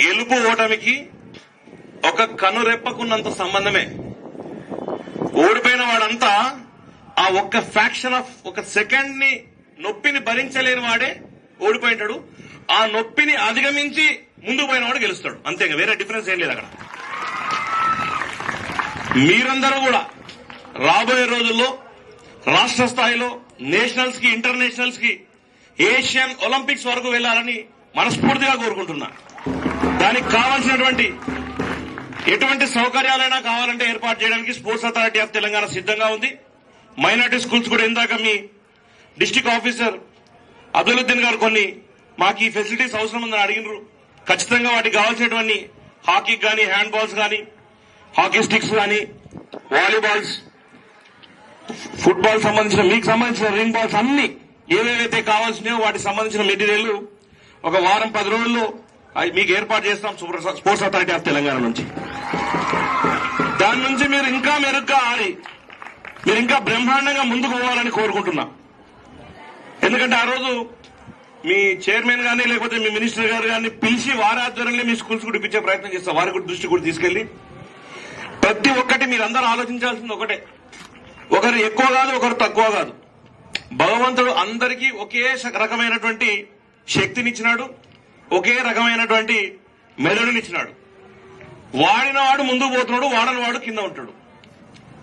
గెలుపు ఓటమికి ఒక కనురెప్పకున్నంత సంబంధమే. ఓడిపోయిన వాడంతా ఆ ఒక్క ఫ్యాక్షన్ ఆఫ్ ఒక సెకండ్ని నొప్పిని భరించలేని వాడే ఓడిపోయింటాడు. ఆ నొప్పిని అధిగమించి ముందు పోయిన వాడు గెలుస్తాడు. అంతే ఇంకా వేరే డిఫరెన్స్ ఏం లేదు అక్కడ. మీరందరూ కూడా రాబోయే రోజుల్లో రాష్ట్ర స్థాయిలో నేషనల్స్కి ఇంటర్నేషనల్స్కి ఏషియన్ ఒలింపిక్స్ వరకు వెళ్ళాలని మనస్ఫూర్తిగా కోరుకుంటున్నా. దానికి కావాల్సినటువంటి ఎటువంటి సౌకర్యాలైనా కావాలంటే ఏర్పాటు చేయడానికి స్పోర్ట్స్ అథారిటీ ఆఫ్ తెలంగాణ సిద్ధంగా ఉంది. మైనార్టీ స్కూల్స్ కూడా ఇందాక మీ డిస్టిక్ ఆఫీసర్ అబ్దులుద్దీన్ గారు కొన్ని మాకు ఈ ఫెసిలిటీస్ అవసరం ఉందని అడిగినారు. ఖచ్చితంగా వాటికి కావాల్సినటువంటి హాకీ కానీ హ్యాండ్ బాల్స్ కానీ హాకీ స్టిక్స్ కానీ వాలీబాల్స్ ఫుట్బాల్ సంబంధించిన మీకు సంబంధించిన రింగ్ బాల్స్ అన్ని ఏవేవైతే కావాల్సినాయో వాటికి సంబంధించిన మెటీరియల్ ఒక వారం పది రోజుల్లో మీకు ఏర్పాటు చేస్తాం super- sports authority of Telangana నుంచి. దాని నుంచి మీరు ఇంకా మెరుగ్గా ఆడి మీరు ఇంకా బ్రహ్మాండంగా ముందుకు పోవాలని కోరుకుంటున్నా. ఎందుకంటే ఆ రోజు మీ చైర్మన్ గాని లేకపోతే మీ మినిస్టర్ గారు కానీ పిలిచి వారి ఆధ్వర్యంలో మీ స్కూల్స్ కూడా ఇప్పించే ప్రయత్నం చేస్తాం వారి కూడా దృష్టి కూడా తీసుకెళ్ళి ప్రతి ఒక్కటి మీరందరూ ఆలోచించాల్సింది ఒకటే. ఒకరు ఎక్కువ కాదు ఒకరు తక్కువ కాదు. భగవంతుడు అందరికీ ఒకే రకమైనటువంటి శక్తినిచ్చినాడు. ఒకే రకమైనటువంటి మెదడునిచ్చినాడు. వాడిన వాడు ముందుకు పోతున్నాడు వాడని వాడు కింద ఉంటాడు.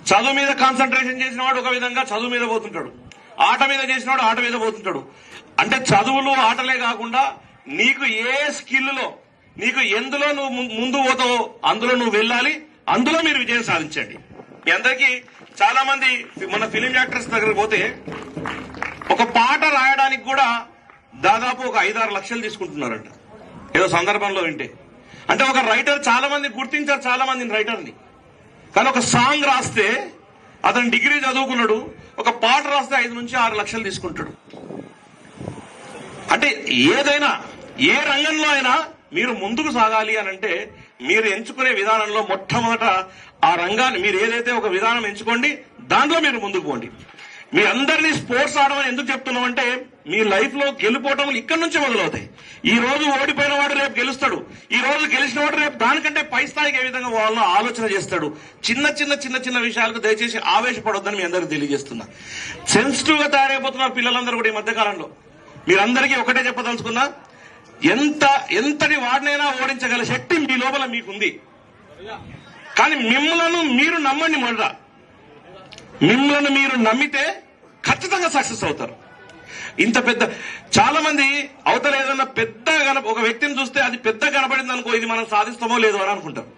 చదువు మీద కాన్సన్ట్రేషన్ చేసిన వాడు ఒక విధంగా చదువు మీద పోతుంటాడు. ఆట మీద చేసిన వాడు ఆట మీద పోతుంటాడు. అంటే చదువులు ఆటలే కాకుండా నీకు ఏ స్కిల్లో నీకు ఎందులో నువ్వు ముందు పోతావో అందులో నువ్వు వెళ్ళాలి అందులో మీరు విజయం సాధించండి. మీ అందరికీ చాలా మంది మన ఫిలిం యాక్టర్స్ దగ్గర పోతే ఒక పాట రాయడానికి కూడా దాదాపు ఒక ఐదారు లక్షలు తీసుకుంటున్నారంట. ఏదో సందర్భంలో వింటే. అంటే ఒక రైటర్ చాలా మంది గుర్తించారు చాలా మందిని రైటర్ని కానీ ఒక సాంగ్ రాస్తే అతను డిగ్రీ చదువుకున్నాడు ఒక పాట రాస్తే ఐదు నుంచి ఆరు లక్షలు తీసుకుంటాడు. అంటే ఏదైనా ఏ రంగంలో అయినా మీరు ముందుకు సాగాలి అని అంటే మీరు ఎంచుకునే విధానంలో మొట్టమొదట ఆ రంగాన్ని మీరు ఏదైతే ఒక విధానం ఎంచుకోండి దాంట్లో మీరు ముందుకు పోండి. మీ అందరినీ స్పోర్ట్స్ ఆడమని ఎందుకు చెప్తున్నామంటే మీ లైఫ్లో గెలుపోవటం ఇక్కడి నుంచి మొదలవుతాయి. ఈ రోజు ఓడిపోయిన వాడు రేపు గెలుస్తాడు. ఈ రోజు గెలిచిన వాడు రేపు దానికంటే పై స్థాయికి ఏ విధంగా వాళ్ళని ఆలోచన చేస్తాడు. చిన్న చిన్న చిన్న చిన్న విషయాలకు దయచేసి ఆవేశపడొద్దని మీ అందరికి తెలియజేస్తున్నా. సెన్సిటివ్గా తయారైపోతున్నారు పిల్లలందరూ కూడా ఈ మధ్య కాలంలో మీరందరికీ ఒకటే చెప్పదలుచుకున్నా ఎంత ఎంతటి వాడినైనా ఓడించగల శక్తి మీ లోపల మీకుంది. కానీ మిమ్మలను మీరు నమ్మండి మొదట. మిమ్మల్ని మీరు నమ్మితే ఖచ్చితంగా సక్సెస్ అవుతారు. ఇంత పెద్ద చాలా మంది అవతల ఏదైనా పెద్ద కనప ఒక వ్యక్తిని చూస్తే అది పెద్ద కనపడింది అనుకో ఇది మనం సాధిస్తామో లేదో అని అనుకుంటారు.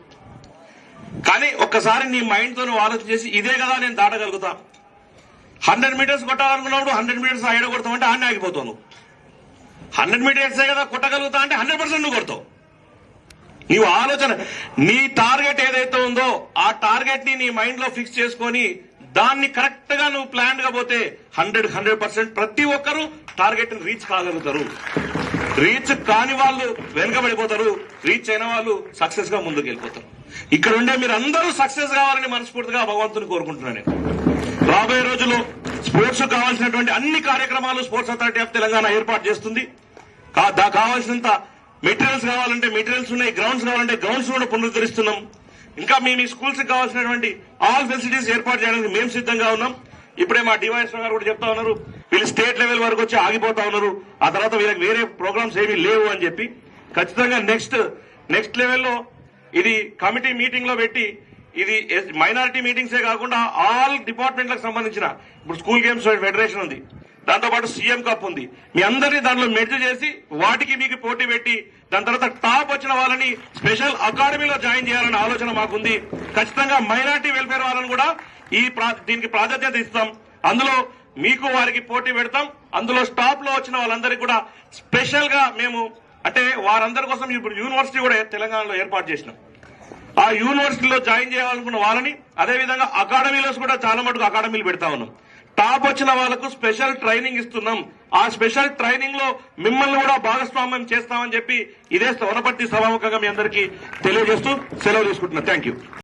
కానీ ఒక్కసారి నీ మైండ్తో నువ్వు ఆలోచన చేసి ఇదే కదా నేను దాటగలుగుతా. హండ్రెడ్ మీటర్స్ కొట్టాలనుకున్నప్పుడు హండ్రెడ్ మీటర్స్ ఐడ కొడతామంటే ఆడనే ఆగిపోతావు నువ్వు. హండ్రెడ్ మీటర్సే కదా కొట్టగలుగుతా అంటే హండ్రెడ్ పర్సెంట్ నువ్వు కొడతావు. నీవు ఆలోచన నీ టార్గెట్ ఏదైతే ఉందో ఆ టార్గెట్ని నీ మైండ్లో ఫిక్స్ చేసుకొని దాన్ని కరెక్ట్గా నువ్వు ప్లాన్గా పోతే హండ్రెడ్ హండ్రెడ్ పర్సెంట్ ప్రతి ఒక్కరూ టార్గెట్ని రీచ్ కాగలుగుతారు. రీచ్ కాని వాళ్ళు వెనుకబడిపోతారు. రీచ్ అయిన వాళ్ళు సక్సెస్గా ముందుకు వెళ్ళిపోతారు ఇక్కడ ఉండే మీరు అందరూ సక్సెస్ కావాలని మనస్ఫూర్తిగా భగవంతుని కోరుకుంటున్నాను నేను. రాబోయే రోజుల్లో స్పోర్ట్స్ కావాల్సినటువంటి అన్ని కార్యక్రమాలు స్పోర్ట్స్ అథారిటీ ఆఫ్ తెలంగాణ ఏర్పాటు చేస్తుంది. కావాల్సినంత మెటీరియల్స్ కావాలంటే మెటీరియల్స్ ఉన్నాయి గ్రౌండ్స్ కావాలంటే గ్రౌండ్స్ కూడా పునరుద్ధరిస్తున్నాం. ఇంకా మీ మీ స్కూల్స్ కావాల్సినటువంటి ఆల్ ఫెసిలిటీస్ ఏర్పాటు చేయడానికి మేము సిద్ధంగా ఉన్నాం. ఇప్పుడే మా డివైఎస్ గారు కూడా చెప్తా ఉన్నారు. వీళ్ళు స్టేట్ లెవెల్ వరకు వచ్చి ఆగిపోతా ఉన్నారు. ఆ తర్వాత వీళ్ళకి వేరే ప్రోగ్రామ్స్ ఏమీ లేవు అని చెప్పి. ఖచ్చితంగా నెక్స్ట్ నెక్స్ట్ లెవెల్లో ఇది కమిటీ మీటింగ్లో పెట్టి ఇది మైనారిటీ మీటింగ్సే కాకుండా ఆల్ డిపార్ట్మెంట్లకు సంబంధించిన. ఇప్పుడు స్కూల్ గేమ్స్ ఫెడరేషన్ ఉంది. దాంతో పాటు సీఎం కప్ ఉంది. మీ అందరినీ దాంట్లో మెర్జ్ చేసి వాటికి మీకు పోటీ పెట్టి దాని తర్వాత టాప్ వచ్చిన వాళ్ళని స్పెషల్ అకాడమీలో జాయిన్ చేయాలనే ఆలోచన మాకుంది. ఖచ్చితంగా మైనార్టీ వెల్ఫేర్ వాళ్ళని కూడా ఈ ప్రా- దీనికి ప్రాధాన్యత ఇస్తాం. అందులో మీకు వారికి పోటీ పెడతాం. అందులో స్టాప్లో వచ్చిన వాళ్ళందరికీ కూడా స్పెషల్గా మేము అంటే వారందరి కోసం ఇప్పుడు యూనివర్సిటీ కూడా తెలంగాణలో ఏర్పాటు చేసినాం. ఆ యూనివర్సిటీలో జాయిన్ చేయాలనుకున్న వాళ్ళని అదేవిధంగా అకాడమీలో కూడా చాలా మటుకు అకాడమీలు పెడతా ఉన్నాం. టాప్ వచ్చిన వాళ్ళకు స్పెషల్ ట్రైనింగ్ ఇస్తున్నాం. ఆ స్పెషల్ ట్రైనింగ్లో మిమ్మల్ని కూడా భాగస్వామ్యం చేస్తామని చెప్పి ఇదే వనపర్తి సభాముఖంగా మీ అందరికీ తెలియజేస్తూ సెలవు తీసుకుంటున్నా. Thank you.